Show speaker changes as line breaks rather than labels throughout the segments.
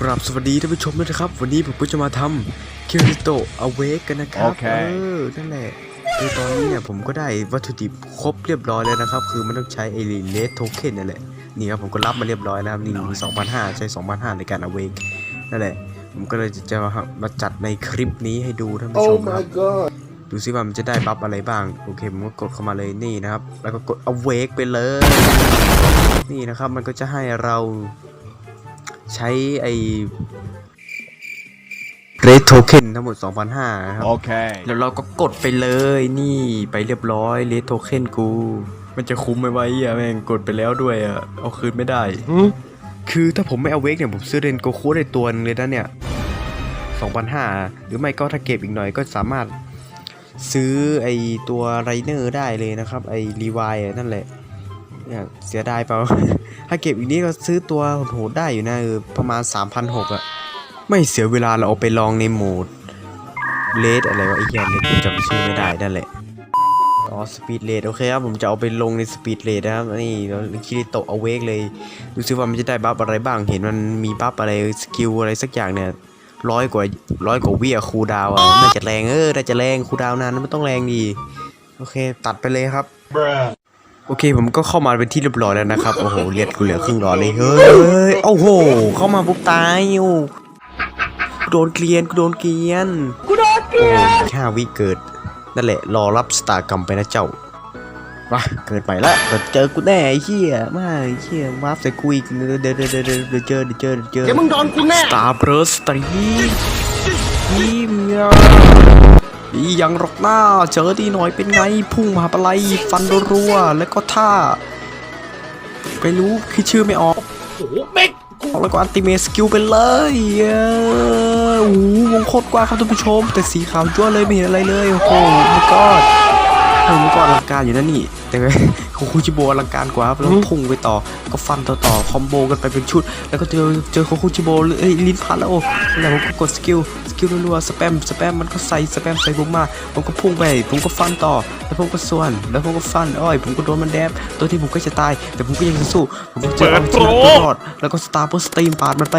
กราบสวัสดีท่านผู้ชมด้วยนะครับ วันนี้ผมก็จะมาทำคิริโตอเวกกันนะครับ
โอเค
เออ นั่นแหละคือตอนนี้เนี่ยผมก็ได้วัตถุดิบครบเรียบร้อยแล้วนะครับ คือมันต้องใช้ไอรีเลสโทเค็นนั่นแหละ นี่ครับผมก็รับมาเรียบร้อยแล้วครับ นี่มี2,500 ใช้ 2,500 ในการอเวกนั่นแหละ ผมก็เลยจะมามาจัดในคลิปนี้ให้ดูท่านผู้ช
Oh
มนะค
my
รับ
god
ดูซิว่ามันจะได้บัฟอะไรบ้าง โอเคผมก็กดเข้ามาเลยนี่นะครับ แล้วก็กด awake ไปเลย นี่นะครับมันก็จะให้เรา ใช้ไอ้ red token ทั้งหมด 2,500นะครับ
Okay.
แล้วเราก็กดไปเลยนี่ไปเรียบร้อย red token กู มันจะคุ้มไหมวะไอะแม่งกดไปแล้วด้วยอะเอาคืนไม่ได้ คือถ้าผมไม่เอาเวกเนี่ย ผมซื้อเรนโกคูได้ตัวนึงเลยนะเนี่ย 2,500 หรือไม่ก็ถ้าเก็บอีกหน่อยก็สามารถซื้อไอตัวไรเนอร์ได้เลยนะครับ ไอรีวายนั่นแหละเนี่ยเสียดายเปล่า ถ้าเก็บอีกนี้ก็ซื้อตัวโหดได้อยู่นะเออประมาณ 3,600อะไม่เสียเวลาเราเอาไปลองในโหมดเลดอะไรวะไอ้เหี้ยเลดผมจำชื่อไม่ได้นั่นแหละอ๋อสปีดเลดโอเคครับผมจะเอาไปลงในสปีดเลดนะครับนี่เราคิริโตะเอาเวกเลยดูซิว่ามันจะได้บัฟอะไรบ้างเห็นมันมีบัฟอะไรสกิลอะไรสักอย่างเนี่ยร้อยกว่าร้อยกว่าวิอะคูดาวน์อะน่าจะแรงเออน่าจะแรงคูดาวน์นานนะไม่ต้องแรงดีโอเค ตัดไปเลยครับ โอเคผมก็เข้ามาเป็นที่เรียบร้อยแล้วนะครับ โอ้โหเลียดกูเหลือครึ่งหลอดเลย เฮ้ย โอ้โห เข้ามาปุ๊บตายอยู่กูโดนเกลียนกูโดนเกลียนกูโดนเกลียนห้าวิเกิด นั่นแหละ รอรับสตาร์กรรมไปนะเจ้ามาเกิดใหม่ละเดี๋ยวเจอกูแน่ไอ้เหี้ยมาไอ้เหี้ยวาร์ปใส่กูอีกเดี๋ยวเดี๋ยวเดี๋ยวเดี๋ยวเดี๋ยวเจอเดี๋ยวเจอเดี๋ยวเจอ
เดี๋ยวมึงโดนกูแน่
สตาร์เบรสตรีทีมเนี่ยอีห ยังหรอกหน้าเจอดีหน่อยเป็นไง พุ่งมาปะไลฟันรัวๆแล้วก็ท่าไม่รู้คือชื่อไม่ออก
โอ้โหเม็ก
แล้วก็อัลติเมทสกิลไปเลยเออโอ้โหวงโคตรกว้างครับท่านผู้ชม แต่สีขาวจ้วเลยไม่เห็นอะไรเลยโอ้โหมันก็เออมันก็อลังการอยู่นะนี่ แต่โคคูจิโบอลังการกว่าครับแล้วพุ่งไปต่อ ก็ฟันต่อต่อคอมโบกันไปเป็นชุด แล้วก็เจอเจอโคคูจิโบเอ้ยลิ้นพันแล้วโอ้แล้วผมก็กดสกิลส กิลรัวๆสแปมสแปมมันก็ใส่สแปมใส่ผมมา ผมก็พุ่งไป ผมก็ฟันต่อ แล้วผมก็ส่วน แล้วผมก็ฟันอ้อย ผมก็โดนมันแดบตัวที่ผมก็จะตาย แต่ผมก็ยังจะสู้ ผมก็จะเอาชนะตัวรอด แล้วก็สตาร์เปอร์สตรีมปาดมันไป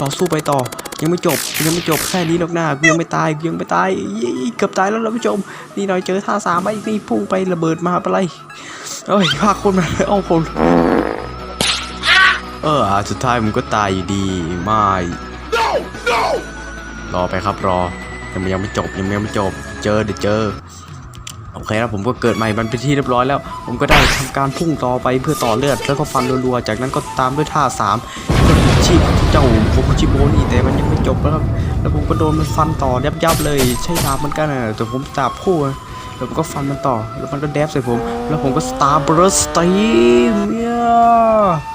ต่อสู้ไปต่อ ยังไม่จบยังไม่จบแค่นี้หรอกหน้ากูยังไม่ตายกูยังไม่ตายยี่เกือบตายแล้วท่านผู้ชมนี่หน่อยเจอท่าสามไปนี่พุ่งไประเบิดมาอะไรเอ้ยพาคนมาเอาคนเอออะสุดท้ายมันก็ตายอยู่ดีไม่ รอไปครับรอยังยังไม่จบยังยังไม่จบ เจอเดี๋ยวเจอโอเคแล้วผมก็เกิดใหม่มันเป็นที่เรียบร้อยแล้ว ผมก็ได้ทำการพุ่งต่อไปเพื่อต่อเลือดแล้วก็ฟันรัวๆจากนั้นก็ตามด้วยท่าสามชีพเจ้าโคคุชิโบนี่แต่มันยังไม่จบนะครับแล้วผมก็โดนมันฟันต่อยับๆเลย ใช้ดาบเหมือนกันนะแต่ผมดาบคู่แล้วผมก็ฟันมันต่อ แล้วมันก็แดบใส่ผม แล้วผมก็สตาร์เบรสตีมเนี่ย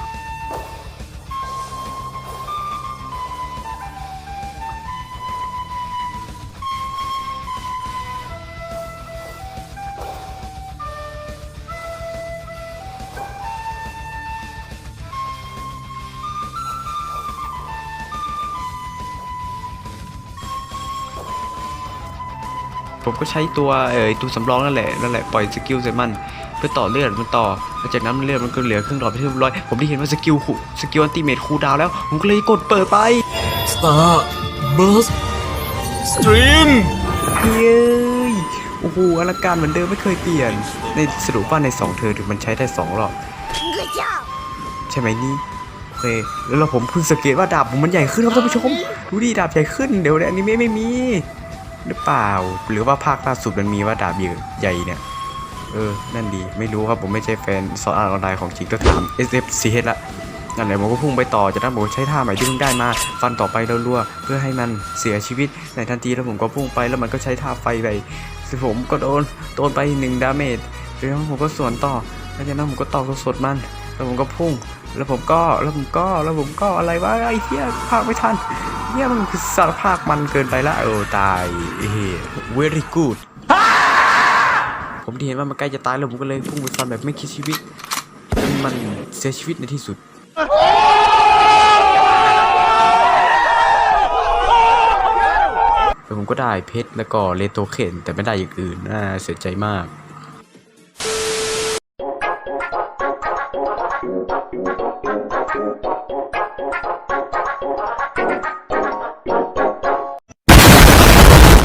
ผมก็ใช้ตัวเอ่ยตัวสำรองนั่นแหละนั่นแหละปล่อยสกิลใส่มันเพื่อต่อเลือดมันต่อแล้วจากนั้นมันเลือดมันก็เหลือครึ่งหลอดไปที่เรียบร้อยผมได้เห็นว่าสกิลคูสกิลอันติเมทคูลดาวน์แล้ว ผมก็เลยกดเปิดไป
Star Burst Stream
เฮ้ยโอ้โหอลังการเหมือนเดิมไม่เคยเปลี่ยน ในสรุปว่าในสองเธอถึงมันใช้ได้สองรอบใช่ไหมนี่โอเคแล้วเราผมเพิ่งสังเกตว่าดาบผมมันใหญ่ขึ้นครับท่านผู้ชมดูดิดาบใหญ่ขึ้นเดี๋ยวในอนิเมะไม่มี หรือเปล่า หรือว่าภาคล่าสุดมันมีว่าดาบใหญ่เนี่ย เออ นั่นดี ไม่รู้ครับผมไม่ใช่แฟนซอสอาร์ออนไลน์ของจริงต้องถาม SFCH ละนั่นแหละผมก็พุ่งไปต่อจากนั้นผมก็ใช้ท่าใหม่ที่เพิ่งได้มาฟันต่อไปรัวๆเพื่อให้มันเสียชีวิตในทันทีแล้วผมก็พุ่งไปแล้วมันก็ใช้ท่าไฟไปซึ่งผมก็โดนโดนไปหนึ่งดาเมจแล้วผมก็สวนต่อแล้วจากนั้นผมก็ต่อสดๆมันแล้วผมก็พุ่ง แล้วผมก็แล้วผมก็แล้วผมก็อะไรวะไอ้เหี้ยภาคไม่ทัน เหี้ยมันคือสารภาคมันเกินไปละเออตายเฮ้ย very good ผมที่เห็นว่ามันใกล้จะตายแล้วผมก็เลยพุ่งไปฟันแบบไม่คิดชีวิตจนมันเสียชีวิตในที่สุดแล้วผมก็ได้เพชรแล้วก็เลโตเคนแต่ไม่ได้อย่างอื่นน่าเสียใจมาก
Thank